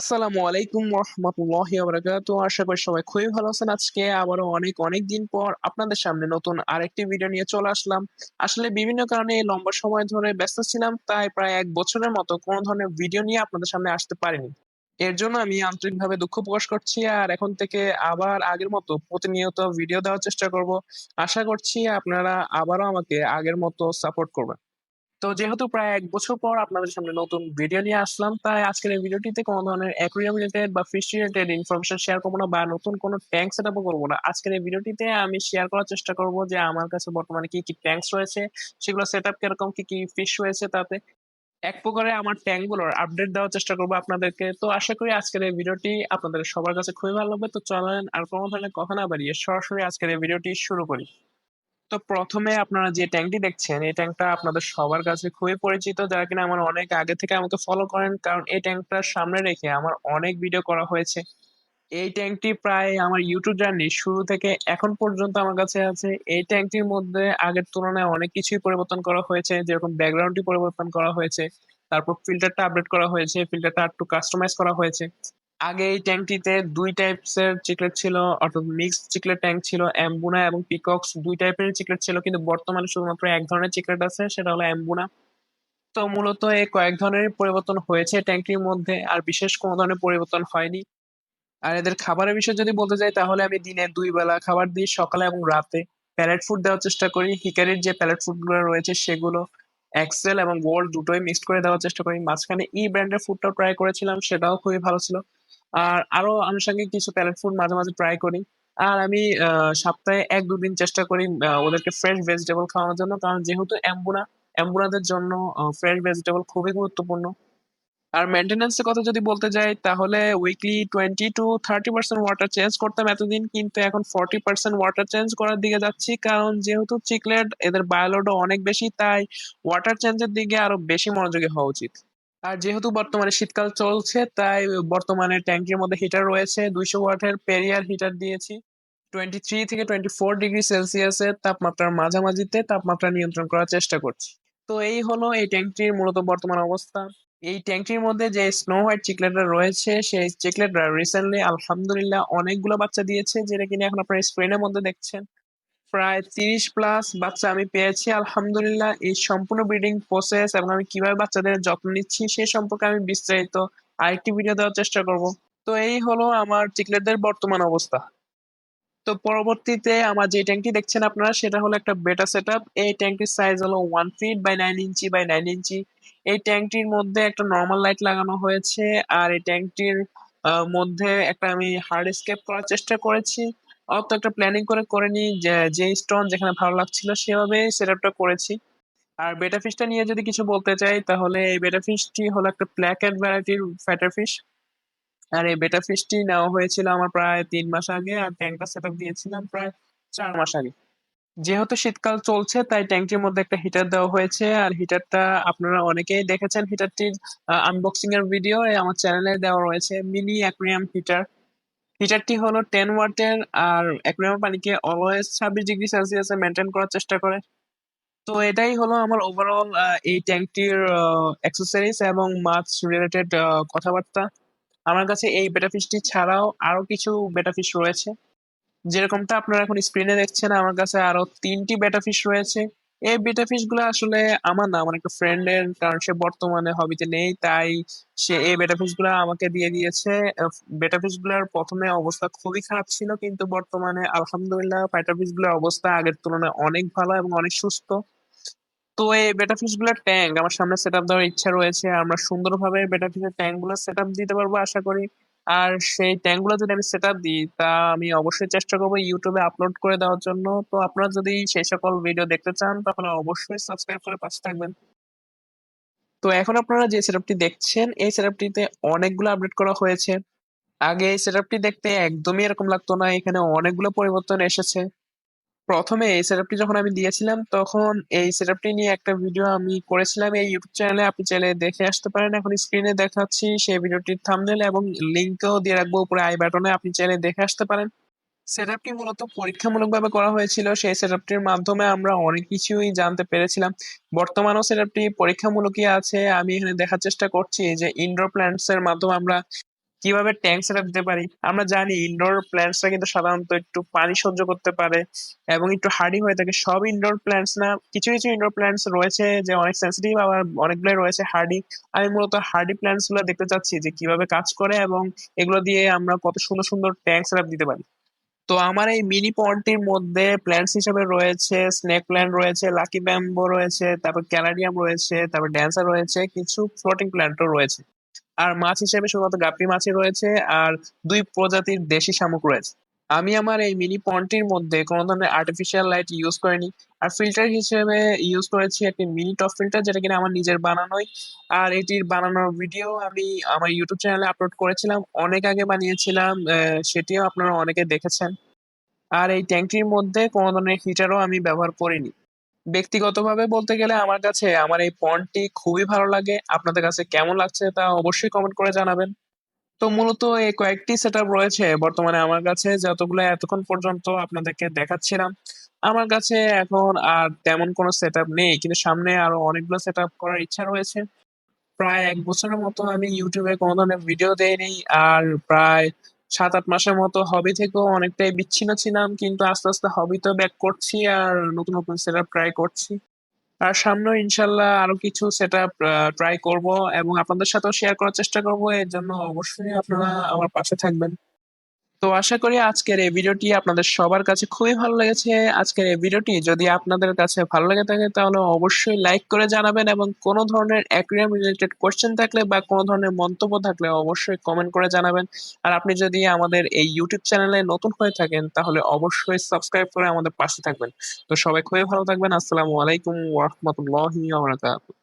আসসালামু আলাইকুম রহমতুল্লাহি বারাকাতু আশা করি সবাই খুবই ভালো আছেন। আজকে আবারও অনেক অনেক দিন পর আপনাদের সামনে নতুন আরেকটি ভিডিও নিয়ে চলে আসলাম। আসলে বিভিন্ন কারণে লম্বা সময় ধরে ব্যস্ত ছিলাম, তাই প্রায় এক বছরের মতো কোনো ধরনের ভিডিও নিয়ে আপনাদের সামনে আসতে পারিনি। এর জন্য আমি আন্তরিকভাবে দুঃখ প্রকাশ করছি আর এখন থেকে আবার আগের মতো প্রতিনিয়ত ভিডিও দেওয়ার চেষ্টা করব। আশা করছি আপনারা আবারও আমাকে আগের মতো সাপোর্ট করবেন। তো যেহেতু প্রায় এক বছর পর আপনাদের সামনে নতুন ভিডিও নিয়ে আসলাম, তাই আজকের এই ভিডিওটিতে কোনো ধরনের অ্যাকুরিয়াম রিলেটেড বা ফিশ রিলেটেড ইনফরমেশন শেয়ার করব না বা নতুন কোনো ট্যাঙ্ক সেট আপও করব না। আজকের এই ভিডিওটিতে আমি শেয়ার করার চেষ্টা করব যে আমার কাছে বর্তমানে কি কি ট্যাঙ্কস রয়েছে, সেগুলো সেট আপ কীরকম, কি কি ফিশ রয়েছে তাতে। এক প্রকারে আমার ট্যাঙ্কগুলোর আপডেট দেওয়ার চেষ্টা করব আপনাদেরকে। তো আশা করি আজকের এই ভিডিওটি আপনাদের সবার কাছে খুবই ভালো লাগবে। তো চলেন আর কোনো ধরনের কথা না বাড়িয়ে সরাসরি আজকের এই ভিডিওটি শুরু করি। তো প্রথমে আপনারা যে ট্যাঙ্কটি দেখছেন, এই ট্যাঙ্কটা আপনাদের সবার কাছে খুবই পরিচিত, যারা কিনা আমার অনেক আগে থেকে আমাকে ফলো করেন, কারণ এই ট্যাঙ্কটার সামনে রেখে আমার অনেক ভিডিও করা হয়েছে। এই ট্যাঙ্কটি প্রায় আমার ইউটিউব জার্নি শুরু থেকে এখন পর্যন্ত আমার কাছে আছে। এই ট্যাঙ্কটির মধ্যে আগের তুলনায় অনেক কিছুই পরিবর্তন করা হয়েছে, যেরকম ব্যাকগ্রাউন্ডটি পরিবর্তন করা হয়েছে, তারপর ফিল্টারটা আপডেট করা হয়েছে ফিল্টারটা একটু কাস্টমাইজ করা হয়েছে। আগে এই ট্যাঙ্কটিতে দুই টাইপস এর চিকলেট ছিল, অর্থাৎ মিক্সড চিকলেট ট্যাঙ্ক ছিল অ্যাম্বুনা এবং পিকক্স দুই টাইপের চিকলেট ছিল, কিন্তু বর্তমানে শুধুমাত্র এক ধরনের চিকলেট আছে, সেটা হলো অ্যাম্বুনা তো মূলত এই কয়েক ধরনের পরিবর্তন হয়েছে ট্যাঙ্কির মধ্যে, আর বিশেষ কোনো ধরনের পরিবর্তন হয়নি। আর এদের খাবারের বিষয়ে যদি বলতে যাই, তাহলে আমি দিনে দুই বেলা খাবার দিই, সকালে এবং রাতে। প্যালেট ফুড দেওয়ার চেষ্টা করি হিকারির যে প্যালেট ফুডগুলো রয়েছে সেগুলো এক্সেল এবং গোল্ড দুটোই মিক্সড করে দেওয়ার চেষ্টা করি। মাঝখানে ই ব্র্যান্ডের ফুডটাও ট্রাই করেছিলাম, সেটাও খুবই ভালো ছিল। আর আরও আনুষঙ্গিক কিছু প্যালেট ফুড মাঝে মাঝে ট্রাই করি। আর আমি সপ্তাহে এক দুদিন চেষ্টা করি ওদেরকে ফ্রেশ ভেজিটেবল খাওয়ানোর জন্য, কারণ যেহেতু অ্যাম্বুনা অ্যাম্বুনাদের জন্য ফ্রেশ ভেজিটেবল খুবই গুরুত্বপূর্ণ। আর মেনটেন্যান্সের কথা যদি বলতে যাই, তাহলে weekly twenty to thirty percent water change করতাম এতদিন, কিন্তু এখন ফর্টি পার্সেন্ট ওয়াটার চেঞ্জ করার দিকে যাচ্ছি, কারণ যেহেতু চিকলেট এদের বায়োলোডও অনেক বেশি, তাই ওয়াটার চেঞ্জের দিকে আরও বেশি মনোযোগী হওয়া উচিত। আর যেহেতু বর্তমানে শীতকাল চলছে, তাই বর্তমানে ট্যাঙ্কির মধ্যে হিটার রয়েছে। দুইশো ওয়াটের পেরিয়ার হিটার দিয়েছি। টোয়েন্টি থ্রি থেকে টোয়েন্টি ফোর ডিগ্রি সেলসিয়াসের তাপমাত্রার মাঝামাঝিতে তাপমাত্রা নিয়ন্ত্রণ করার চেষ্টা করছি। তো এই হলো এই ট্যাঙ্কটির মূলত বর্তমান অবস্থা। এই ট্যাঙ্কটির মধ্যে যে স্নো হোয়াইট চিকলেটরা রয়েছে, সেই চিকলেটরা রিসেন্টলি আলহামদুলিল্লাহ, অনেকগুলো বাচ্চা দিয়েছে, যেটা কিনা এখন আপনার স্ক্রিনের মধ্যে দেখছেন। প্রায় তিরিশ প্লাস বাচ্চা আমি পেয়েছি। আলহামদুলিল্লাহ, এই সম্পূর্ণ ব্রিডিং প্রসেস এবং আমি কীভাবে বাচ্চাদের যত্ন নিচ্ছি সে সম্পর্কে আমি বিস্তারিত আরেকটি ভিডিও দেওয়ার চেষ্টা করব। তো এই হলো আমার চিকলেটদের বর্তমান অবস্থা। তো পরবর্তীতে আমার যে ট্যাঙ্কটি দেখছেন আপনারা, সেটা হলো একটা বেটা সেট এই ট্যাঙ্কটির সাইজ হলো one feet by nine inch by nine inch এই ট্যাঙ্কটির মধ্যে একটা নর্মাল লাইট লাগানো হয়েছে আর এই ট্যাঙ্কটির মধ্যে একটা আমি হার্ড স্কেপ করার চেষ্টা করেছি। অত একটা প্ল্যানিং করে করে নি যে যে স্টোন যেখানে ভালো লাগছিল সেভাবে সেটআপটা করেছি। আর বেটা ফিশটা নিয়ে যদি কিছু বলতে চাই, তাহলে এই বেটা ফিশটি হলো একটা ব্ল্যাক অ্যান্ড ভ্যারাইটির ফ্যাটার ফিশ আর এই বেটা ফিশটি নেওয়া হয়েছিল আমার প্রায় তিন মাস আগে, আর ট্যাঙ্কটা সেট আপ দিয়েছিলাম প্রায় চার মাস আগে। যেহেতু শীতকাল চলছে, তাই ট্যাঙ্কটির মধ্যে একটা হিটার দেওয়া হয়েছে। আর হিটারটা আপনারা অনেকেই দেখেছেন হিটারটির আনবক্সিং এর ভিডিও আমার চ্যানেলে দেওয়া রয়েছে মিনি অ্যাকুরিয়াম হিটার হিটারটি হলো টেন ওয়াটের আর অ্যাকুরিয়াম পানিকে অলওয়েজ ছাব্বিশ ডিগ্রি সেলসিয়াসে মেনটেন করার চেষ্টা করে। তো এটাই হলো আমার ওভারঅল এই ট্যাঙ্কটির অ্যাক্সেসরিজ এবং মাছ রিলেটেড কথাবার্তা। আমার কাছে এই বেটা ফিশটি ছাড়াও আরও কিছু বেটা ফিশ রয়েছে। যেরকমটা আপনারা এখন স্ক্রিনে দেখছেন, আমার কাছে আরও তিনটি বেটা ফিশ রয়েছে। এই বেটা ফিশগুলো আসলে আমার না, আমার একটা ফ্রেন্ডের কারণ সে বর্তমানে হবিতে নেই, তাই সে এই বেটা ফিশগুলা আমাকে দিয়ে দিয়েছে। বেটা ফিশগুলার প্রথমে অবস্থা খুবই খারাপ ছিল, কিন্তু বর্তমানে আলহামদুলিল্লাহ বেটা ফিশগুলার অবস্থা আগের তুলনায় অনেক ভালো এবং অনেক সুস্থ। তো এই বেটা ফিশগুলার ট্যাঙ্ক আমার সামনে সেট আপ দেওয়ার ইচ্ছা রয়েছে, আমরা সুন্দরভাবে বেটা ফিশের ট্যাঙ্কগুলো সেট আপ দিতে পারব, আশা করি। আর সেই ট্যাঙ্কগুলো যদি আমি সেট দিই, তা আমি অবশ্যই চেষ্টা করব ইউটিউবে আপলোড করে দেওয়ার জন্য। তো আপনারা যদি সেই সকল ভিডিও দেখতে চান, তাহলে অবশ্যই সাবস্ক্রাইব করে পাশে থাকবেন। তো এখন আপনারা যে সেটআপটি দেখছেন, এই সেটআপটিতে অনেকগুলো আপডেট করা হয়েছে। আগে এই সেটআপটি দেখতে একদমই এরকম লাগতো না, এখানে অনেকগুলো পরিবর্তন এসেছে। প্রথমে এই সেটআপটি যখন আমি দিয়েছিলাম, তখন এই সেটআপটি নিয়ে একটা ভিডিও আমি করেছিলাম। এই ইউটিউব চ্যানেলে আপনি চাইলে দেখে আসতে পারেন। এখন স্ক্রিনে দেখাচ্ছি সেই ভিডিওটির থাম্বনেল এবং লিঙ্কও দিয়ে রাখব উপরে আই বাটনে আপনি চাইলে দেখে আসতে পারেন। সেটআপটি মূলত পরীক্ষামূলকভাবে করা হয়েছিল। সেই সেটআপটির মাধ্যমে আমরা অনেক কিছুই জানতে পেরেছিলাম। বর্তমানেও সেটআপটি পরীক্ষামূলকই আছে। আমি এখানে দেখার চেষ্টা করছি যে ইনডোর প্ল্যান্টস এর মাধ্যমে আমরা কীভাবে ট্যাঙ্ক সেটআপ দিতে পারি। আমরা জানি ইনডোর প্ল্যান্টসরা কিন্তু সাধারণত একটু পানি সহ্য করতে পারে এবং একটু হার্ডি হয়ে থাকে। সব ইনডোর প্ল্যান্টস না, কিছু, কিছু ইনডোর প্ল্যান্টস রয়েছে যে অনেক সেন্সিটিভ আবার অনেকগুলাই রয়েছে হার্ডি। আমি মূলত হার্ডি প্ল্যান্টসগুলো দেখতে চাচ্ছি যে কীভাবে কাজ করে এবং এগুলো দিয়ে আমরা কত সুন্দর, সুন্দর ট্যাঙ্ক সেটআপ দিতে পারি। তো আমার এই মিনি পন্ডটির মধ্যে প্ল্যান্টস হিসেবে রয়েছে স্নেক প্ল্যান্ট রয়েছে, লাকি ব্যাম্বো রয়েছে, তারপর ক্যানাডিয়াম রয়েছে, তারপর ড্যান্সার রয়েছে, কিছু ফ্লোটিং প্ল্যান্টও রয়েছে। আর মাছ হিসেবে শুধুমাত্র গাপ্পি মাছই রয়েছে আর দুই প্রজাতির দেশি শামুক রয়েছে। আমি আমার এই মিনি পন্ডটির মধ্যে কোনো ধরনের আর্টিফিশিয়াল লাইট ইউজ করিনি। আর ফিল্টার হিসেবে ইউজ করেছি একটি মিনি টপ ফিল্টার যেটা কিনা আমার নিজের বানানোই। আর এটির বানানোর ভিডিও আমি আমার ইউটিউব চ্যানেলে আপলোড করেছিলাম। অনেক আগে বানিয়েছিলাম, সেটিও আপনারা অনেকে দেখেছেন। আর এই ট্যাঙ্কটির মধ্যে কোনো ধরনের হিটারও আমি ব্যবহার করিনি। ব্যক্তিগতভাবে বলতে গেলে আমার কাছে আমার এই পন্ডটি খুবই ভালো লাগে। আপনাদের কাছে কেমন লাগছে তা অবশ্যই কমেন্ট করে জানাবেন। তো মূলত এই কয়েকটি সেটআপ রয়েছে বর্তমানে আমার কাছে যতগুলো এতক্ষণ পর্যন্ত আপনাদেরকে দেখাচ্ছিলাম। আমার কাছে এখন আর তেমন কোনো সেটআপ নেই। কিন্তু সামনে আরও অনেকগুলো সেটআপ করার ইচ্ছা রয়েছে। প্রায় এক বছরের মতো আমি ইউটিউবে কোনো ধরনের ভিডিও দেইনি। আর প্রায় ৭-৮ মাসের মতো হবি থেকেও অনেকটাই বিচ্ছিন্ন ছিলাম। কিন্তু আস্তে, আস্তে হবি তো ব্যাক করছি আর নতুন, নতুন সেট আপ ট্রাই করছি। আর সামনে ইনশাল্লাহ আরও কিছু সেট আপ ট্রাই করব এবং আপনাদের সাথেও শেয়ার করার চেষ্টা করব এর জন্য অবশ্যই আপনারা আমার পাশে থাকবেন। তো আশা করি আজকের এই ভিডিওটি আপনাদের সবার কাছে খুবই ভালো লেগেছে। আজকের এই ভিডিওটি যদি আপনাদের কাছে ভালো লেগে থাকে, তাহলে অবশ্যই লাইক করে জানাবেন এবং কোনো ধরনের অ্যাকুয়ারিয়াম রিলেটেড কোয়েশ্চেন থাকলে বা কোনো ধরনের মন্তব্য থাকলে অবশ্যই কমেন্ট করে জানাবেন। আর আপনি যদি আমাদের এই ইউটিউব চ্যানেলে নতুন হয়ে থাকেন, তাহলে অবশ্যই সাবস্ক্রাইব করে আমাদের পাশে থাকবেন। তো সবাই খুবই ভালো থাকবেন। আসসালামু আলাইকুম ওয়া রাহমাতুল্লাহি ওয়া বারাকাতুহু।